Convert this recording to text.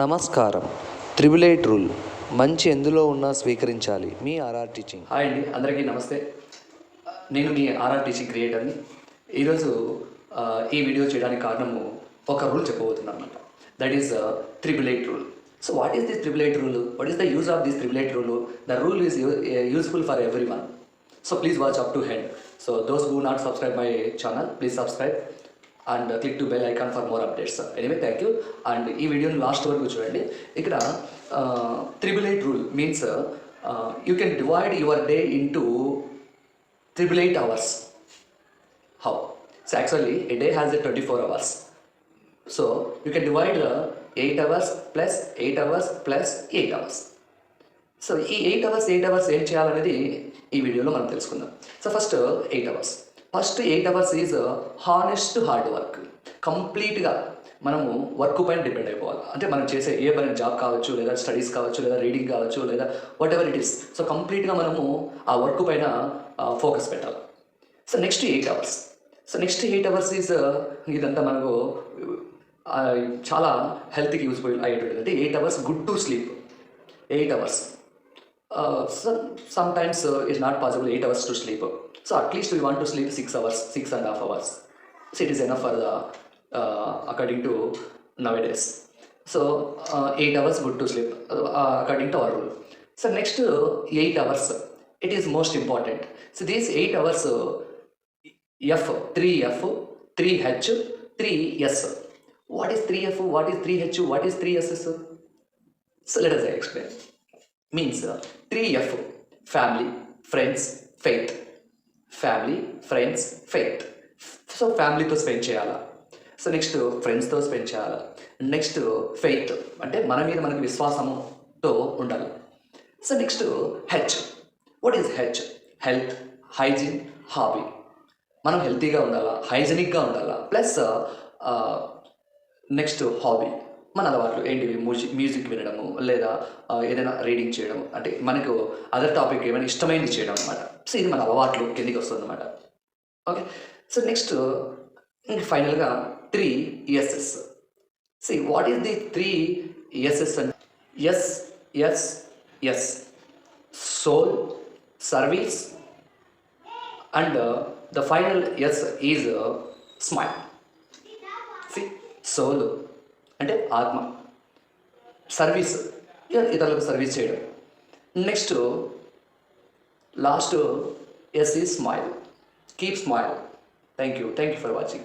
నమస్కారం. Triple eight rule. మంచి ఎందులో ఉన్నా స్వీకరించాలి. మీ ఆర్ఆర్ టీచింగ్. హాయ్ అండి. అందరికీ నమస్తే. నేను మీ ఆర్ఆర్ టీచింగ్ క్రియేటర్ని. ఈరోజు ఈ వీడియో చేయడానికి కారణము ఒక రూల్ చెప్పబోతున్నాను అనమాట that is triple eight rule. So what is this triple eight rule? What is the use of this triple eight rule? The rule is useful for everyone so please watch up to head so those who not subscribe my channel please subscribe and click to bell icon for more updates anyway thank you and ఈ వీడియోని last వరకు చూడండి. ఇక్కడ triple eight rule means you can divide your day into triple eight hours how so actually a day has a twenty four hours so you can divide eight hours plus eight hours plus eight hours so ఈ eight hours eight hours ఏం చేయాలనేది ఈ వీడియోలో మనం తెలుసుకుందాం. So first eight hours first eight hours is honest hard work. కంప్లీట్గా మనము work పైన డిపెండ్ అయిపోవాలి. అంటే మనం చేసే ఏ పైన జాబ్ కావచ్చు లేదా స్టడీస్ కావచ్చు లేదా రీడింగ్ కావచ్చు లేదా whatever it is so కంప్లీట్గా మనము ఆ వర్క్ పైన ఫోకస్ పెట్టాలి. So next eight hours. So next eight hours is ఇదంతా మనకు చాలా హెల్త్కి యూస్ఫుల్ అయ్యేటువంటిది. అంటే eight hours good to sleep. Eight hours. Uh, some, sometimes uh, it's not possible 8 hours to sleep. So at least we want to sleep 6 hours, 6 and a half hours. So it is enough for the, uh, according to nowadays. So uh, 8 hours good to sleep uh, uh according to our rule. So next uh, 8 hours, it is most important. So these 8 hours, uh, F, 3F, 3H, 3S. What is 3F? What is 3H? What is 3S? So let us explain. Means three F family friends faith family friends faith so ఫ్యామిలీతో spend చేయాలా? So next ఫ్రెండ్స్తో spend చేయాలా? Next faith అంటే మన మీద మనకి విశ్వాసంతో ఉండాలి. So next H what is H health hygiene hobby మనం హెల్తీగా ఉండాలా? హైజెనిక్గా ఉండాలా? ప్లస్ నెక్స్ట్ హాబీ మన అలవాట్లు ఏంటివి? మ్యూజిక్ మ్యూజిక్ వినడము లేదా ఏదైనా రీడింగ్ చేయడం అంటే మనకు అదర్ టాపిక్ ఏమైనా ఇష్టమైనది చేయడం అనమాట సో ఇది మన అలవాట్లు కిందికి వస్తుంది అనమాట ఓకే? సో నెక్స్ట్ ఫైనల్గా three SS C what is the three SS and S S S soul service and the final S is smile C soul అంటే ఆత్మ. సర్వీస్. ఇతరులకు సర్వీస్ చేయడం. నెక్స్ట్ లాస్ట్ ఎస్ ఈ smile. Keep smile. Thank you thank you for watching.